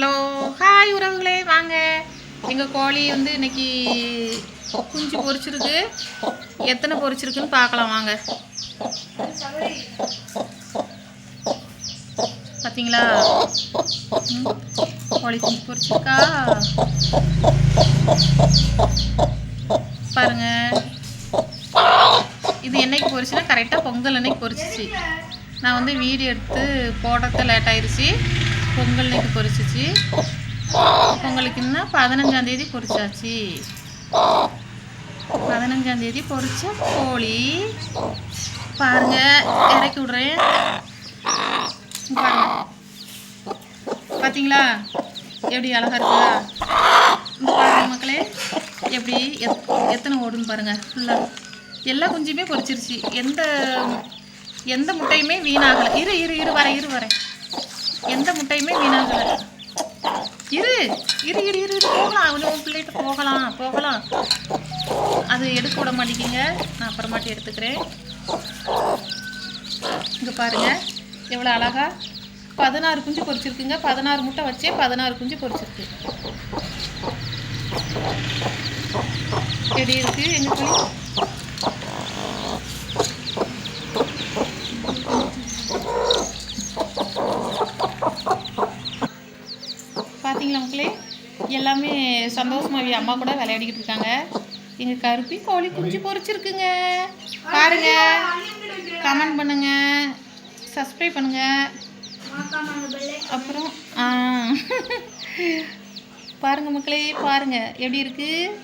Hello hi உறவுகளே. வாங்க. எங்கள் கோழி வந்து இன்னைக்கு குஞ்சு பொறிச்சிருக்கு எத்தனை பொரிச்சிருக்குன்னு பார்க்கலாம். வாங்க. பார்த்தீங்களா ம், கோழி குஞ்சு பொரிச்சிருக்கா? பாருங்க. இது என்னைக்கு பொரிச்சுன்னா கரெக்டாக பொங்கல் அன்னைக்கு பொறிச்சிச்சு நான் வந்து வீடியோ எடுத்து போடுறது லேட் ஆயிடுச்சு பொங்கல் அன்னைக்கு பொரிச்சிச்சு. பொங்கலுக்கு இன்னும் பதினஞ்சாம் பொரிச்சாச்சு. பதினஞ்சாம் பொரிச்ச கோழி. பாருங்க இறக்கி விடுறேன். பாருங்க. பார்த்தீங்களா எப்படி அழகா இருக்குதா இந்த பாருங்க மக்களே. எப்படி? எத் எத்தனை ஓடுன்னு பாருங்க. ஃபுல்லாக எல்லா குஞ்சுமே பொரிச்சிருச்சு. எந்த எந்த முட்டையுமே வீணாகலை. இரு இரு இரு வரேன் இரு வரேன் எந்த முட்டையுமே வீணாகலை. இரு இரு இரு இரு இரு. போகலாம் அவனு உன் பிள்ளைகிட்ட போகலாம் போகலாம். அது எடுக்க விட மாட்டேங்கிங்க நான் அப்புறமாட்டி எடுத்துக்கிறேன். இங்கே பாருங்க எவ்வளோ அழகா. பதினாறு குஞ்சு பொரிச்சிருக்குங்க. பதினாறு முட்டை வச்சே பதினாறு குஞ்சு பொறிச்சிருக்கு எப்படி இருக்கு? எங்கள் பிள்ளை? பார்த்தீங்களா மக்களே? எல்லாமே சந்தோஷமாவி அம்மா கூட விளையாடிக்கிட்டு இருக்காங்க. எங்கள் கருப்பி கோழி குஞ்சு பொறிச்சிருக்குங்க பாருங்க. கமெண்ட் பண்ணுங்க. சப்ஸ்கிரைப் பண்ணுங்க. அப்புறம் பாருங்கள் பாருங்க மக்களே பாருங்க. எப்படி இருக்குது